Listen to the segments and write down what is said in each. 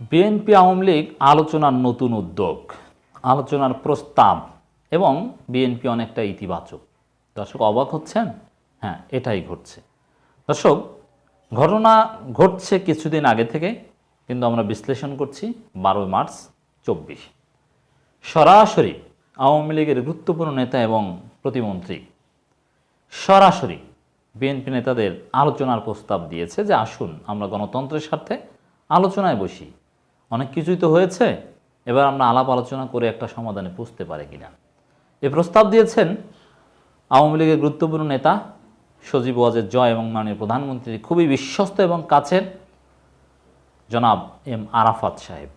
BNP Awami League আলোচনার নতুন উদ্যোগ, আলোচনার প্রস্তাব এবং বিএনপি অনেকটা ইতিবাচক। দর্শক অবাক হচ্ছেন? হ্যাঁ এটাই ঘটছে। দর্শক, ঘটনা ঘটছে কিছুদিন আগে থেকে, কিন্তু আমরা বিশ্লেষণ করছি বারোই মার্চ চব্বিশ। সরাসরি আওয়ামী লীগের গুরুত্বপূর্ণ নেতা এবং প্রতিমন্ত্রী সরাসরি বিএনপি নেতাদের আলোচনার প্রস্তাব দিয়েছে যে, আসুন আমরা গণতন্ত্রের স্বার্থে আলোচনায় বসি। অনেক কিছুই তো হয়েছে। এবার আমরা আলাপ আলোচনা করে একটা সমাধানে পুষতে পারি কিনা। এ প্রস্তাব দিয়েছেন আওয়ামী লীগের গুরুত্বপূর্ণ নেতা সজীব ওয়াজের জয় এবং মাননীয় প্রধানমন্ত্রী খুবই বিশ্বস্ত এবং কাছের জনাব এম আরাফাত সাহেব।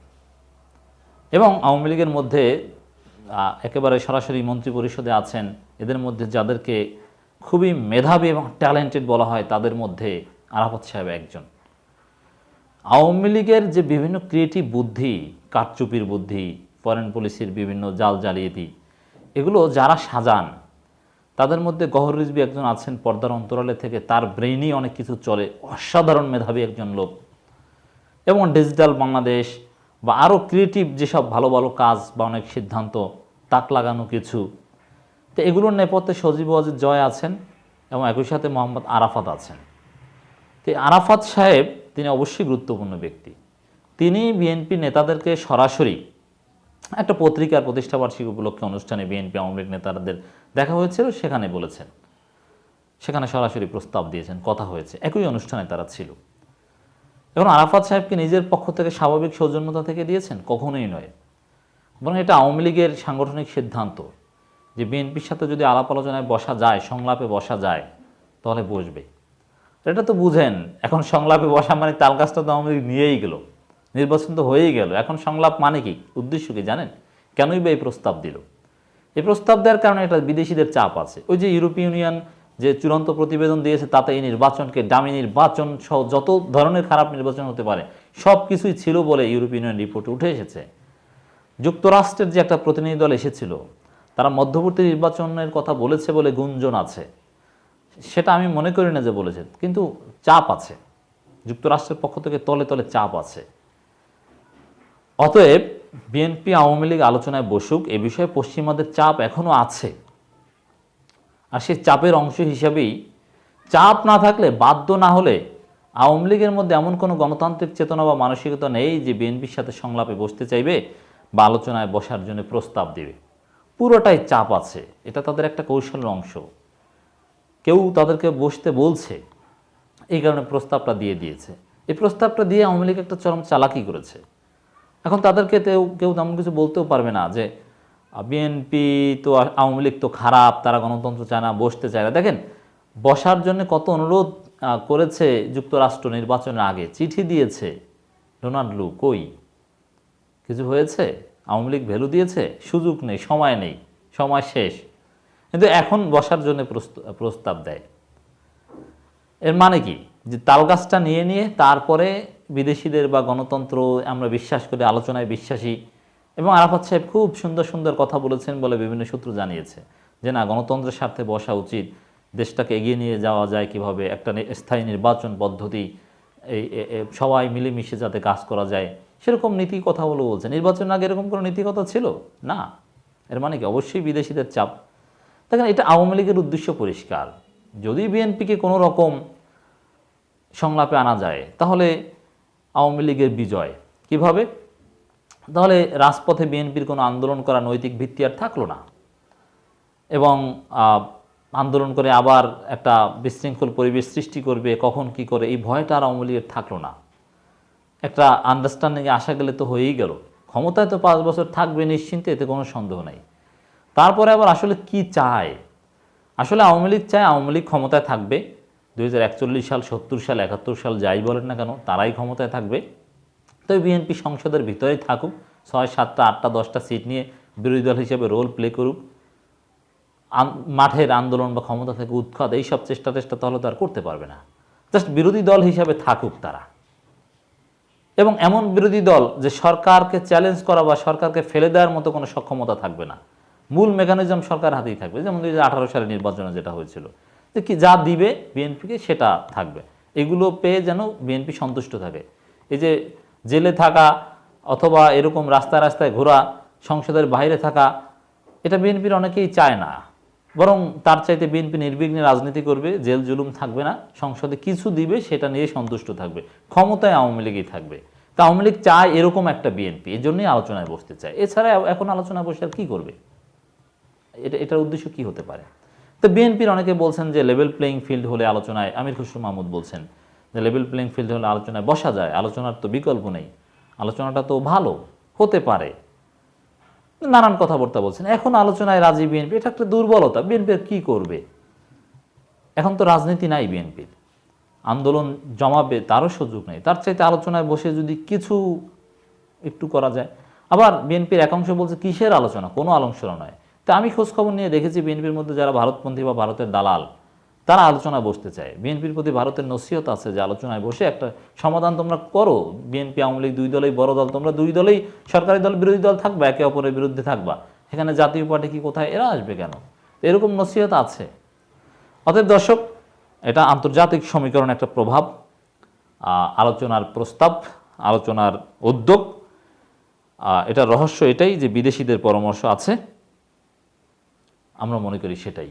এবং আওয়ামী লীগের মধ্যে একেবারে সরাসরি মন্ত্রী পরিষদে আছেন। এদের মধ্যে যাদেরকে খুবই মেধাবী এবং ট্যালেন্টেড বলা হয়, তাদের মধ্যে আরাফাত সাহেব একজন। আওয়ামী লীগের যে বিভিন্ন ক্রিয়েটিভ বুদ্ধি, কারচুপির বুদ্ধি ফরেন পলিসির বিভিন্ন জাল জালিয়াতি, এগুলো যারা সাজান, তাদের মধ্যে গহর রিজবি একজন আছেন পর্দার অন্তরালে থেকে, তার ব্রেইনই অনেক কিছু চলে। অসাধারণ মেধাবী একজন লোক। এবং ডিজিটাল বাংলাদেশ বা আরও ক্রিয়েটিভ যেসব ভালো ভালো কাজ বা অনেক সিদ্ধান্ত, তাক লাগানো কিছু, তো এগুলোর নেপথ্যে সজীব ওয়াজিদ জয় আছেন এবং একই সাথে মোহাম্মদ আরাফাত আছেন। তো আরাফাত সাহেব তিনি অবশ্যই গুরুত্বপূর্ণ ব্যক্তি। তিনি বিএনপি নেতাদেরকে সরাসরি একটা পত্রিকার প্রতিষ্ঠাবার্ষিকী উপলক্ষে অনুষ্ঠানে বিএনপি আওয়ামী লীগ নেতাদের দেখা হয়েছিল, সেখানে বলেছেন। সেখানে সরাসরি প্রস্তাব দিয়েছেন, কথা হয়েছে, একই অনুষ্ঠানে তারা ছিল। এখন আরাফাত সাহেবকে নিজের পক্ষ থেকে স্বাভাবিক সৌজন্যতা থেকে দিয়েছেন? কখনোই নয়। বরং এটা আওয়ামী লীগের সাংগঠনিক সিদ্ধান্ত যে বিএনপির সাথে যদি আলাপ আলোচনায় বসা যায়, সংলাপে বসা যায়, তাহলে বসবে এটা তো বুঝেন, এখন সংলাপে বসা মানে তাল গাছটা তো লীগ নিয়েই গেল, নির্বাচন তো হয়েই গেল, এখন সংলাপ মানে কি, উদ্দেশ্য কি জানেন? কেনই বা এই প্রস্তাব দিল? এই প্রস্তাব দেওয়ার কারণে এটা বিদেশিদের চাপ আছে, ওই যে ইউরোপীয় ইউনিয়ন যে চূড়ান্ত প্রতিবেদন দিয়েছে তাতে এই নির্বাচনকে দামি নির্বাচন সহ যত ধরনের খারাপ নির্বাচন হতে পারে, সব কিছুই ছিল বলে ইউরোপীয় ইউনিয়ন রিপোর্টে উঠে এসেছে। যুক্তরাষ্ট্রের যে একটা প্রতিনিধি দল এসেছিল, তারা মধ্যবর্তী নির্বাচনের কথা বলেছে বলে গুঞ্জন আছে। সেটা আমি মনে করি না যে বলেছেন, কিন্তু চাপ আছে। যুক্তরাষ্ট্রের পক্ষ থেকে তলে তলে চাপ আছে। অতএব বিএনপি, আওয়ামী লীগ আলোচনায় বসুক, এ বিষয়ে পশ্চিমাদের চাপ এখনও আছে। আর সেই চাপের অংশ হিসাবেই চাপ না থাকলে, বাধ্য না হলে আওয়ামী লীগের মধ্যে এমন কোনো গণতান্ত্রিক চেতনা বা মানসিকতা নেই যে বিএনপির সাথে সংলাপে বসতে চাইবে বা আলোচনায় বসার জন্য প্রস্তাব দেবে। পুরোটাই চাপ আছে। এটা তাদের একটা কৌশলের অংশ। কেউ তাদেরকে বসতে বলছে, এই কারণে প্রস্তাবটা দিয়ে দিয়েছে। এই প্রস্তাবটা দিয়ে আওয়ামী লীগ একটা চরম চালাকি করেছে। এখন তাদেরকে কেউ তেমন কিছু বলতেও পারবে না যে বিএনপি তো আওয়ামী লীগ তো খারাপ, তারা গণতন্ত্র চায় না, বসতে চায় না। দেখেন, বসার জন্য কত অনুরোধ করেছে যুক্তরাষ্ট্র নির্বাচনের আগে। চিঠি দিয়েছে, ডোনাল্ড লু কই? কিছু হয়েছে? আওয়ামী লীগ ভ্যালু দিয়েছে? সুযোগ নেই, সময় নেই, সময় শেষ। কিন্তু এখন বসার জন্য প্রস্তাব দেয়। এর মানে কি? যে তাল গাছটা নিয়ে নিয়ে তারপরে বিদেশিদের বা গণতন্ত্র, আমরা বিশ্বাস করি, আলোচনায় বিশ্বাসী। এবং আরাফাত সাহেব খুব সুন্দর সুন্দর কথা বলেছেন বলে বিভিন্ন সূত্র জানিয়েছে যে, না, গণতন্ত্রের স্বার্থে বসা উচিত। দেশটাকে এগিয়ে নিয়ে যাওয়া যায় কীভাবে? একটা স্থায়ী নির্বাচন পদ্ধতি এই সবাই মিলেমিশে যাতে কাজ করা যায়। সেরকম নীতি কথা বলে বলছে। নির্বাচনের আগে এরকম কোনো নীতি কথা ছিল? না। এর মানে কি? অবশ্যই বিদেশিদের চাপ। দেখেন এটা আওয়ামী লীগের উদ্দেশ্য পরিষ্কার। যদি বিএনপিকে কোনো রকম সংলাপে আনা যায়, তাহলে আওয়ামী লীগের বিজয়। কীভাবে? তাহলে রাজপথে বিএনপির কোনো আন্দোলন করা নৈতিক ভিত্তি আর থাকল না। এবং আন্দোলন করে আবার একটা বিশৃঙ্খল পরিবেশ সৃষ্টি করবে, কখন কি করে, এই ভয়টা আর আওয়ামী লীগের থাকল না। একটা আন্ডারস্ট্যান্ডিংয়ে আসা গেলে তো হয়েই গেল। ক্ষমতায় তো পাঁচ বছর থাকবে নিশ্চিন্তে, এতে কোনো সন্দেহ নাই। তারপরে আবার আসলে কি চায়? আসলে আওয়ামী লীগ চায়, আওয়ামী লীগ ক্ষমতায় থাকবে। দুই হাজার একচল্লিশ সাল, সত্তর সাল, একাত্তর সাল যাই বলেন না কেন, তারাই ক্ষমতায় থাকবে। তো বিএনপি সংসদের ভিতরেই থাকুক, ছয়, সাতটা, আটটা, দশটা সিট নিয়ে বিরোধী দল হিসেবে রোল প্লে করুক। মাঠের আন্দোলন বা ক্ষমতা থেকে উৎখাত এইসব চেষ্টা চেষ্টা তাহলে তো আর করতে পারবে না। জাস্ট বিরোধী দল হিসাবে থাকুক তারা। এবং এমন বিরোধী দল যে সরকারকে চ্যালেঞ্জ করা বা সরকারকে ফেলে দেওয়ার মতো কোনো সক্ষমতা থাকবে না। মূল মেকানিজম সরকার হাতেই থাকবে। যেমন দুই আঠারো সালে নির্বাচনে যেটা হয়েছিল, যে কি যা দিবে বিএনপিকে সেটা থাকবে। এগুলো পেয়ে যেন বিএনপি সন্তুষ্ট থাকে। এই যে জেলে থাকা অথবা এরকম রাস্তায় রাস্তায় ঘোরা, সংসদের বাইরে থাকা, এটা বিএনপির অনেকেই চায় না। বরং তার চাইতে বিএনপি নির্বিঘ্নে রাজনীতি করবে, জেল জুলুম থাকবে না, সংসদে কিছু দিবে, সেটা নিয়ে সন্তুষ্ট থাকবে। ক্ষমতায় আওয়ামী লীগই থাকবে। তা আওয়ামী লীগ চায় এরকম একটা বিএনপি এই জন্যই আলোচনায় বসতে চায়। এছাড়া এখন আলোচনায় বসে আর কী করবে? এটা, এটার উদ্দেশ্য কি হতে পারে? তো বিএনপির অনেকে বলছেন যে লেভেল প্লেইং ফিল্ড হলে আলোচনায়, আমির খুসরু মাহমুদ বলছেন যে লেভেল প্লেইং ফিল্ড হলে আলোচনায় বসা যায়, আলোচনার তো বিকল্প নেই। আলোচনাটা তো ভালো, হতে পারে। নানান কথাবার্তা বলছেন। এখন আলোচনায় রাজি বিএনপি, এটা একটা দুর্বলতা। বিএনপি কি করবে? এখন তো রাজনীতি নাই বিএনপির। আন্দোলন জমাবে, তারও সুযোগ নেই। তার চাইতে আলোচনায় বসে যদি কিছু একটু করা যায়। আবার বিএনপির একাংশ বলছে, কিসের আলোচনা? কোনো আলোচনা নয়। তা আমি খোঁজখবর নিয়ে দেখেছি বিএনপির মধ্যে যারা ভারতপন্থী বা ভারতের দালাল, তারা আলোচনায় বসতে চায়। বিএনপির প্রতি ভারতের নসিহত আছে যে আলোচনায় বসে একটা সমাধান তোমরা করো। বিএনপি আওয়ামী লীগ দুই দলেই বড় দল, তোমরা দুই দলেই সরকারি দল, বিরোধী দল থাকবা, একে অপরের বিরুদ্ধে থাকবা। এখানে জাতীয় পার্টি কি কোথায়, এরা আসবে কেন? এরকম নসিহত আছে। অতএব দর্শক, এটা আন্তর্জাতিক সমীকরণ একটা প্রভাব আলোচনার প্রস্তাব, আলোচনার উদ্যোগ। এটা রহস্য এটাই যে বিদেশিদের পরামর্শ আছে। আমরা মনে করি সেটাই।